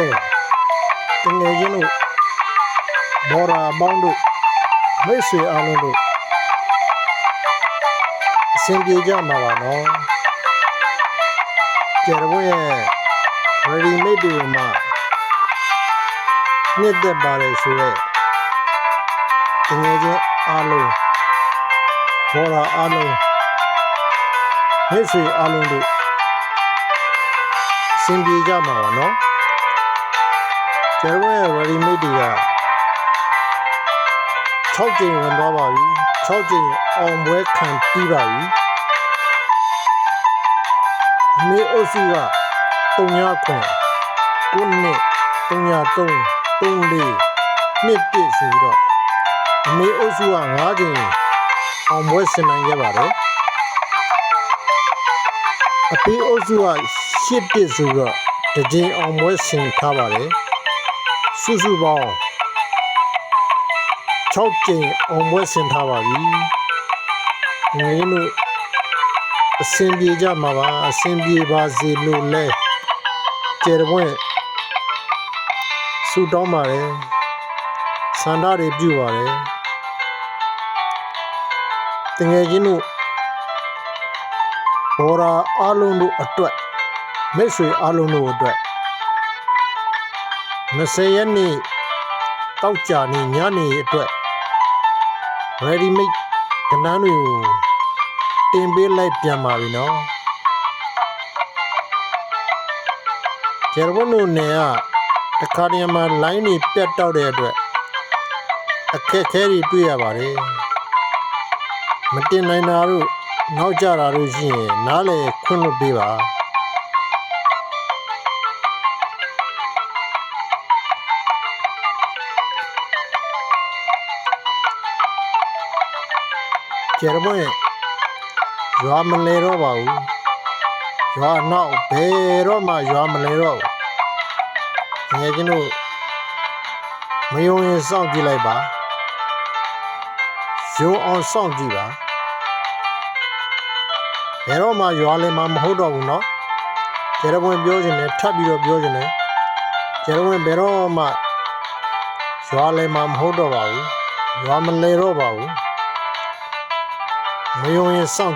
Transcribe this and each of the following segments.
တို့တငယ်ချင်းတို့ဘောရာမောင်းတို့မိတ်ဆွေအားလုံးတို့အဆင်ပြေကြမှာပါနော်ကျေရဘွေရဲ့ ready made တွေမှာမြင့်တက်ပါတယ်ဆိုတော့တငယ်ချင်းအားလုံးဘောရာအားလုံးမိတ်ဆွေအားလုံးတို့အဆင်ပြေကြမှာပါနော် ကျေရဘွေရဲ့ ready made တွေက6ကြိမ်ဝင်သွားပါပြီ6ကြိမ်အောင်ပွဲခံပြီးပါပြီအမေအုပ်စုက3ခွန်9နှစ်303 34နှစ်ပြည့်ဆိုပြီးတော့အမေအုပ်စုက9ကြိမ်အောင်ပွဲဆင်နိုင်ခဲ့ပါတယ်အဖေအုပ်စုက10ပြည့်ဆိုတော့တစ်ကြိမ်အောင်ပွဲဆင်ထားပါတယ် စုစုပေါင်း6ကြိမ်အောင်ပွဲဆင်ထားပါပြီ။ငင်းတို့အစင်ပြေကြမှာပါအစင်ပြေပါစေလို့လဲကျေရပွင့်ဆူတောင်းပါတယ်။စန္ဒတွေပြုပါတယ်။တငယ်ချင်းတို့ဘောရာအားလုံးတို့အတွက်မိတ်ဆွေအားလုံးတို့အတွက် 20ရက်နေ့တောက်ကြနေညနေအတွက် ready made ကဏ္ဍတွေကိုတင်ပေးလိုက်ပြန်ပါပြီနော်ကျေရဘုံတို့နေကတခါတည်းမှာ line တွေပြတ်တောက်တဲ့အတွက်အခက်အခဲတွေတွေ့ရပါတယ်မတင်နိုင်တာတို့နောက်ကျတာတို့ရှိရင်နားလေခွင့်လွှတ်ပေးပါ ကျေရဘုံရဲ့ရွာမလဲတော့ပါဘူးရွာနောက်ဘယ်တော့မှရွာမလဲတော့ဘူးငယ်ချင်းတို့မယုံရင်စောင့်ကြည့်လိုက်ပါယုံအောင်စောင့်ကြည့်ပါဘယ်တော့မှရွာလဲမှာမဟုတ်တော့ဘူးเนาะကျေရဘွင်ပြောခြင်းနဲ့ထပ်ပြီးတော့ပြောခြင်းနဲ့ကျေရဘွင်ဘယ်တော့မှရွာလဲမှာမဟုတ်တော့ပါဘူးရွာမလဲတော့ပါဘူး မယုံရင်စော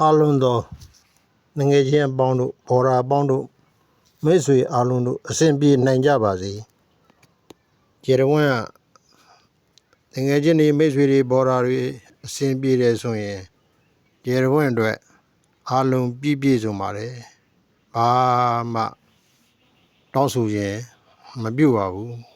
အားလုံးသောငွေချင်းအပေါင်းတို့ဘော်ရာအပေါင်းတို့မိတ်ဆွေအားလုံးတို့အစဉ်ပြေနိုင်ကြပါစေကျေရဝန်းကငွေချင်းတွေမိတ်ဆွေတွေဘော်ရာတွေအစဉ်ပြေတယ်ဆိုရင်ကျေရဝန်းအတွက်အားလုံးပြည့်ပြည့်စုံပါတယ်ဘာမှတောင်းဆိုရင်မပြုတ်ပါဘူး